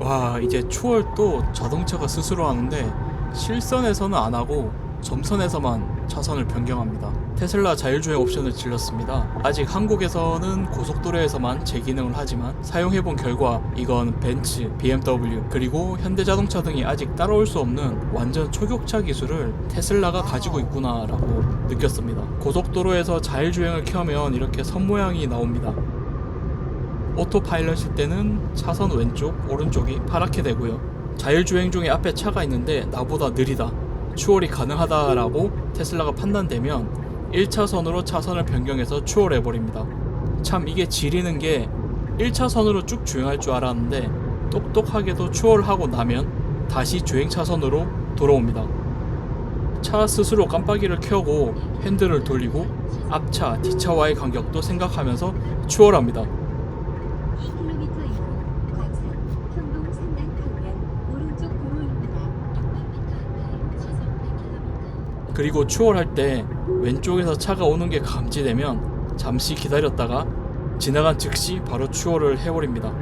와 이제 추월도 자동차가 스스로 하는데 실선에서는 안 하고 점선에서만 차선을 변경합니다. 테슬라 자율주행 옵션을 질렀습니다. 아직 한국에서는 고속도로에서만 제 기능을 하지만 사용해본 결과 이건 벤츠, BMW 그리고 현대자동차 등이 아직 따라올 수 없는 완전 초격차 기술을 테슬라가 가지고 있구나라고 느꼈습니다. 고속도로에서 자율주행을 켜면 이렇게 선 모양이 나옵니다. 오토파일럿일 때는 차선 왼쪽, 오른쪽이 파랗게 되고요. 자율주행 중에 앞에 차가 있는데 나보다 느리다. 추월이 가능하다라고 테슬라가 판단되면 1차선으로 차선을 변경해서 추월해버립니다. 참 이게 지리는 게 1차선으로 쭉 주행할 줄 알았는데 똑똑하게도 추월하고 나면 다시 주행 차선으로 돌아옵니다. 차 스스로 깜빡이를 켜고 핸들을 돌리고 앞차, 뒷차와의 간격도 생각하면서 추월합니다. 2km 이후 광산 현동 상단 방면 오른쪽 도로입니다. 600m 시속 100km. 그리고 추월할 때 왼쪽에서 차가 오는 게 감지되면 잠시 기다렸다가 지나간 즉시 바로 추월을 해버립니다.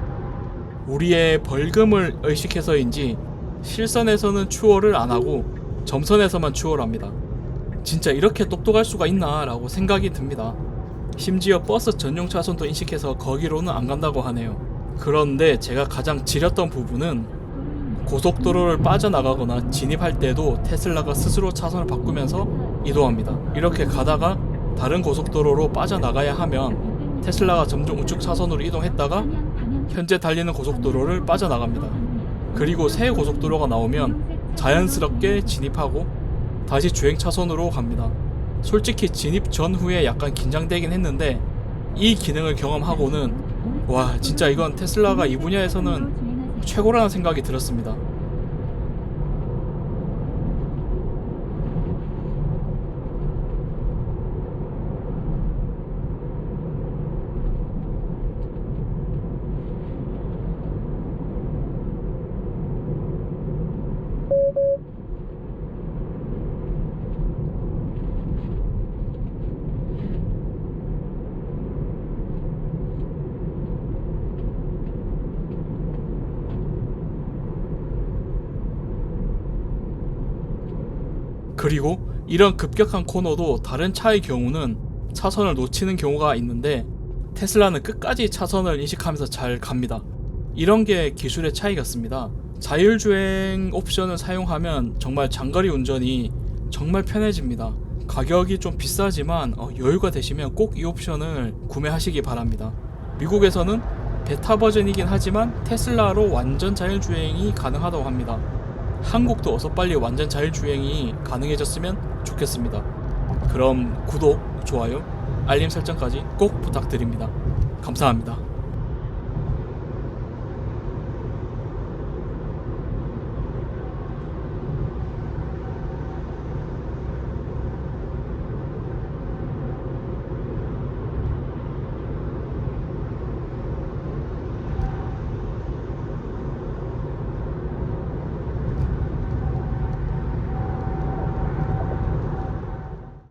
우리의 벌금을 의식해서인지 실선에서는 추월을 안 하고 점선에서만 추월합니다. 진짜 이렇게 똑똑할 수가 있나 라고 생각이 듭니다. 심지어 버스 전용 차선도 인식해서 거기로는 안 간다고 하네요. 그런데 제가 가장 지렸던 부분은 고속도로를 빠져나가거나 진입할 때도 테슬라가 스스로 차선을 바꾸면서 이동합니다. 이렇게 가다가 다른 고속도로로 빠져나가야 하면 테슬라가 점점 우측 차선으로 이동했다가 현재 달리는 고속도로를 빠져나갑니다. 그리고 새 고속도로가 나오면 자연스럽게 진입하고 다시 주행 차선으로 갑니다. 솔직히 진입 전후에 약간 긴장되긴 했는데 이 기능을 경험하고는 와 진짜 이건 테슬라가 이 분야에서는 최고라는 생각이 들었습니다. 그리고 이런 급격한 코너도 다른 차의 경우는 차선을 놓치는 경우가 있는데 테슬라는 끝까지 차선을 인식하면서 잘 갑니다. 이런 게 기술의 차이 같습니다. 자율주행 옵션을 사용하면 정말 장거리 운전이 정말 편해집니다. 가격이 좀 비싸지만 어, 여유가 되시면 꼭 이 옵션을 구매하시기 바랍니다. 미국에서는 베타 버전이긴 하지만 테슬라로 완전 자율주행이 가능하다고 합니다. 한국도 어서 빨리 완전 자율주행이 가능해졌으면 좋겠습니다. 그럼 구독, 좋아요, 알림 설정까지 꼭 부탁드립니다. 감사합니다.